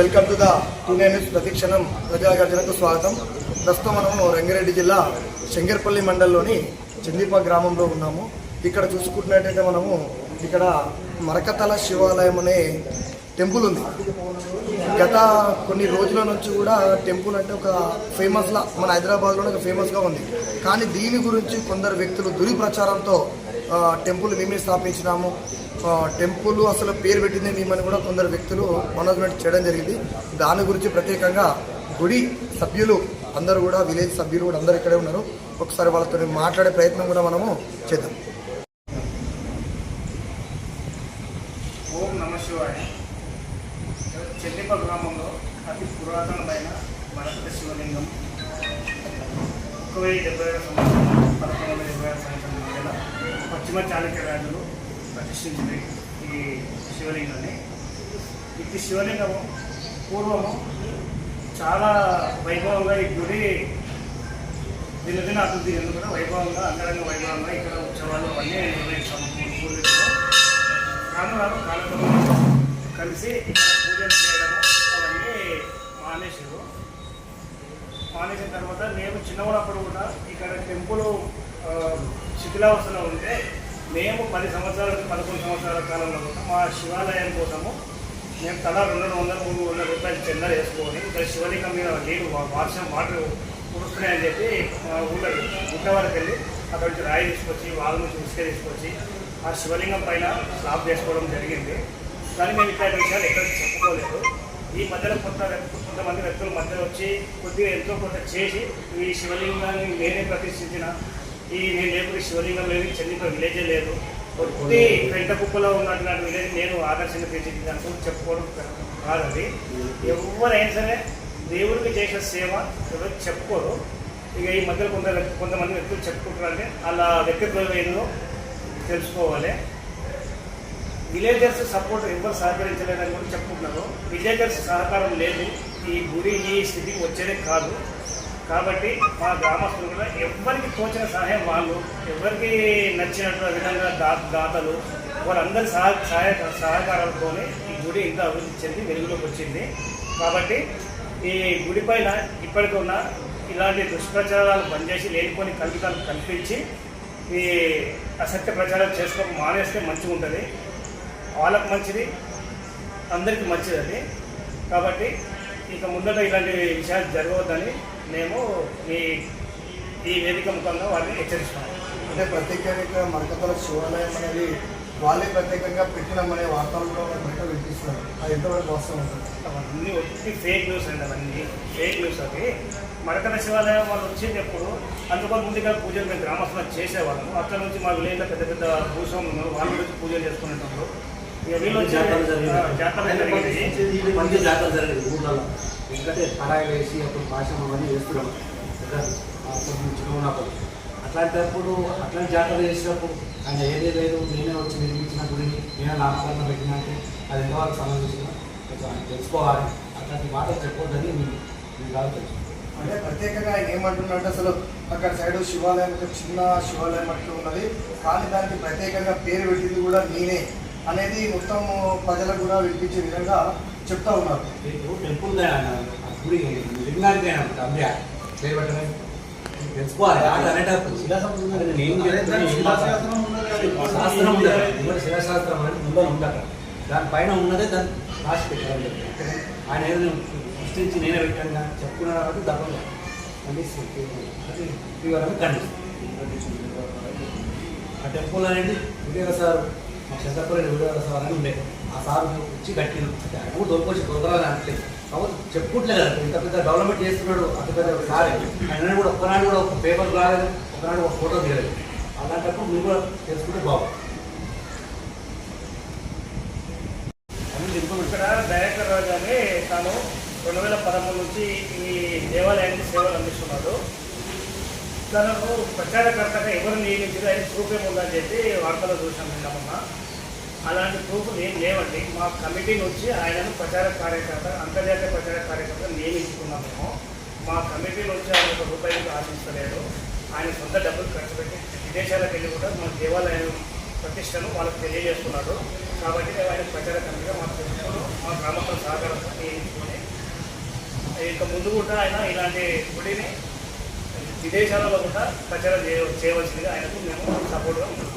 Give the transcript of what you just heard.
Welcome to the టీనే news ప్రతిక్షణం. ప్రజాగర్జనకు స్వాగతం. ప్రస్తుతం మనము రంగారెడ్డి జిల్లా శంకర్పల్లి మండలంలోని చందీప గ్రామంలో ఉన్నాము. ఇక్కడ చూసుకుంటున్నట్టయితే మనము ఇక్కడ మరకతల శివాలయం అనే టెంపుల్ ఉంది. గత కొన్ని రోజుల నుంచి కూడా టెంపుల్ అంటే ఒక ఫేమస్లా మన హైదరాబాద్లోనే ఒక ఫేమస్గా ఉంది. కానీ దీని గురించి కొందరు వ్యక్తులు దురి ప్రచారంతో టెంపుల్ మేమే స్థాపించినాము. టెంపుల్ అసలు పేరు పెట్టింది మేమని కూడా కొందరు వ్యక్తులు మనోజ్మెంట్ చేయడం జరిగింది. దాని గురించి ప్రత్యేకంగా గుడి సభ్యులు అందరూ కూడా విలేజ్ సభ్యులు కూడా అందరూ ఇక్కడే ఉన్నారు. ఒకసారి వాళ్ళతో మాట్లాడే ప్రయత్నం కూడా మనము చేద్దాం. ఓం నమ శివాయ. చెల్లిప గ్రామంలో అతి పురాతనమైన భరత శివలింగం. ఒక వెయ్యి డెబ్బై సంవత్సరం పదకొండు వందల డెబ్బై ఆరు సంవత్సరం మధ్యలో పశ్చిమ చాళుక్య రాజులు ప్రతిష్ఠించిన ఈ శివలింగాన్ని ఇది శివలింగము పూర్వము చాలా వైభవంగా ఈ గుడి దినదిన అభివృద్ధి చెందుకున్న వైభవంగా అంగరంగ వైభవంగా ఇక్కడ ఉత్సవాలు అన్నీ నిర్వహిస్తాము పూర్వీకులు. రాను రాను కలిసి ఇక్కడ పూజలు చేయడము అవన్నీ మానేశారు. మానేసిన తర్వాత నేను చిన్నవాడప్పుడు కూడా ఇక్కడ టెంపుల్ శిథిలావస్థలో ఉంటే మేము పది సంవత్సరాల పదకొండు సంవత్సరాల కాలంలో కూడా మా శివాలయం కోసము మేము తలా రెండు వందల మూడు వందల రూపాయలు చెందా వేసుకొని ఇక్కడ శివలింగం మీద నీళ్ళు వర్షం వాటర్ కురుస్తున్నాయని చెప్పి మా ఊళ్ళో గుట్ట వరకు వెళ్ళి అక్కడ నుంచి రాయి తీసుకొచ్చి వాళ్ళ నుంచి ఇసుక తీసుకొచ్చి ఆ శివలింగం పైన స్లాబ్ చేసుకోవడం జరిగింది. కానీ మేము ఇక్కడ విషయాలు ఎక్కడ చెప్పుకోలేదు. ఈ మధ్యలో కొంత వ్యక్తులు కొంతమంది వ్యక్తుల మధ్యలో వచ్చి కొద్దిగా ఎంతో కొంత చేసి ఈ శివలింగాన్ని నేనే ప్రతిష్ఠించిన ఈ నేను ఎప్పుడు శివలింగం లేదు చంద్రిక విలేజే లేదు. ఒట్టి పెంట కుప్పలో ఉన్నటువంటి విలేజ్ నేను ఆదర్శంగా తీర్చిదిద్దాను చెప్పుకోవడం కాదండి. ఎవరైనా సరే దేవుడికి చేసే సేవ ఎవరు చెప్పుకోరు. ఇక ఈ మధ్యలో కొంత కొంతమంది వ్యక్తులు చెప్పుకుంటారంటే అలా వ్యక్తిత్వం ఏందో తెలుసుకోవాలి. విలేజర్స్ సపోర్ట్ ఎవరు సహకరించలేదని కూడా చెప్పుకుంటున్నారు. విలేజర్స్ సహకారం లేదు. ఈ గుడి ఈ స్థితికి వచ్చేదే కాదు. కాబట్టి మా గ్రామస్తులు కూడా ఎవరికి తోచిన సహాయం వాళ్ళు ఎవరికి నచ్చినట్టు విధంగా దా దాతలు వాళ్ళందరి సహ సహాయ సహకారాలతోనే ఈ గుడి ఇంత అభివృద్ధి చెంది వెలుగులోకి వచ్చింది. కాబట్టి ఈ గుడి పైన ఇప్పటికి ఉన్న ఇలాంటి దుష్ప్రచారాలు బంద్ చేసి లేనిపోని కల్పితాలు కల్పించి ఈ అసత్య ప్రచారం చేసుకోక మానేస్తే మంచిగా ఉంటుంది. వాళ్ళకు మంచిది అందరికీ మంచిది అది. కాబట్టి ఇక ముందట ఇలాంటి విషయాలు జరగవద్దని మేము ఈ ఈ వేదిక ముఖంగా వారిని హెచ్చరిస్తున్నాము అంటే ప్రత్యేకంగా మరకతల శివాలయం అనేది వాళ్ళే ప్రత్యేకంగా పెట్టినామనే వార్తలు కూడా మనకు బయట వినిపిస్తున్నారు అది ఎంతవరకు వాస్తవం? అవన్నీ వచ్చి ఫేక్ న్యూస్ అండి అవన్నీ. ఫేక్ న్యూస్ అవి. మడకల శివాలయం వాళ్ళు వచ్చేటప్పుడు అందుకని ముందుగా పూజలు మేము గ్రామస్తులు చేసేవాళ్ళము. అక్కడ నుంచి మా విలేజ్లో పెద్ద పెద్ద భూస్వాములు ఉన్నారు. వాళ్ళు పూజలు చేసుకునేటప్పుడు మంచి జాతర జరిగింది? ఊళ్ళలో ఎందుకంటే పరాయి వేసి అప్పుడు భాషం అవన్నీ వేస్తున్నాం. చిన్న ఉన్నప్పుడు. అట్లాంటప్పుడు అట్లాంటి జాతర చేసినప్పుడు ఆయన ఏదే లేదు నేనే వచ్చి నిర్మించిన గుడిని నేనే నామకరణ పెట్టినా అంటే అది ఎంతవరకు సంబంధించిన తెలుసుకోవాలి. అట్లాంటి మాటలు చెప్పొద్దని మీ మీ కాదు తెలుసు అంటే ప్రత్యేకంగా ఆయన ఏమంటున్నారంటే అసలు అక్కడ సైడ్ శివాలయం ఒక చిన్న శివాలయం అట్లా ఉన్నది. కానీ దానికి ప్రత్యేకంగా పేరు పెట్టింది కూడా నేనే. అనేది మొత్తం ప్రజలకు కూడా వినిపించే విధంగా చెప్తా ఉన్నారు. టెంపుల్ తెలుసుకోవాలి. అనేటప్పుడు? శాస్త్రం. ముందర శివశాస్త్రం అనేది ముందర దానిపైన ఉన్నదే దాన్ని రాసి పెట్టాలని చెప్పి. ఆయన ఏదో సృష్టించి నేనే పెట్టాను కానీ కాబట్టి తప్పదు. ఆ టెంపుల్ అనేది విజయ సార్ మా శంకరపల్లి విజయ సార్ అని ఉండే. ఆ సార్ వచ్చి కట్టింది ఆయన కూడా దొరకొచ్చి దొరకరాని అంటే కాబట్టి చెప్పుకుంటలేదు ఇంత పెద్ద డెవలప్మెంట్ చేస్తున్నాడు అంత పెద్ద సార్ ఆయన కూడా ఒకనాడు కూడా ఒక పేపర్ రాలేదు ఒకనాడు ఒక ఫోటో తీయలేదు. అలాంటప్పుడు మీరు కూడా తెలుసుకుంటే బాగుంది ఇక్కడ డైరెక్టర్ రాజు అని తాను రెండు వేల పదమూడు నుంచి ఈ దేవాలయానికి సేవలు అందిస్తున్నాడు. తనకు ప్రచారకర్తగా ఎవరు నియమించారు ఆయన ప్రూఫ్ ఏముందని చెప్పి వార్తలో చూసాం నిన్నమన్న అలాంటి ప్రూఫ్లు ఏం లేవండి. మా కమిటీ నుంచి ఆయనను ప్రచార కార్యకర్త అంతర్జాతీయ ప్రచార కార్యకర్త నియమించుకున్నాం మేము. మా కమిటీ నుంచి ఆయన ఒక రూపాయలు ఆశించలేదు. ఆయన సొంత డబ్బులు ఖర్చు పెట్టి విదేశాలకు వెళ్ళి కూడా మన దేవాలయం ప్రతిష్టను వాళ్ళకి తెలియజేస్తున్నాడు. కాబట్టి ఆయన ప్రచార కమిటీగా మా ప్రభుత్వం మా గ్రామంలో సహకారంతో నియమించుకొని ఇక ముందు కూడా ఆయన ఇలాంటి గుడిని విదేశాలలో కూడా ప్రచారం చేయ చేయవలసిందిగా ఆయనకు మేము సపోర్ట్గా ఉన్నాం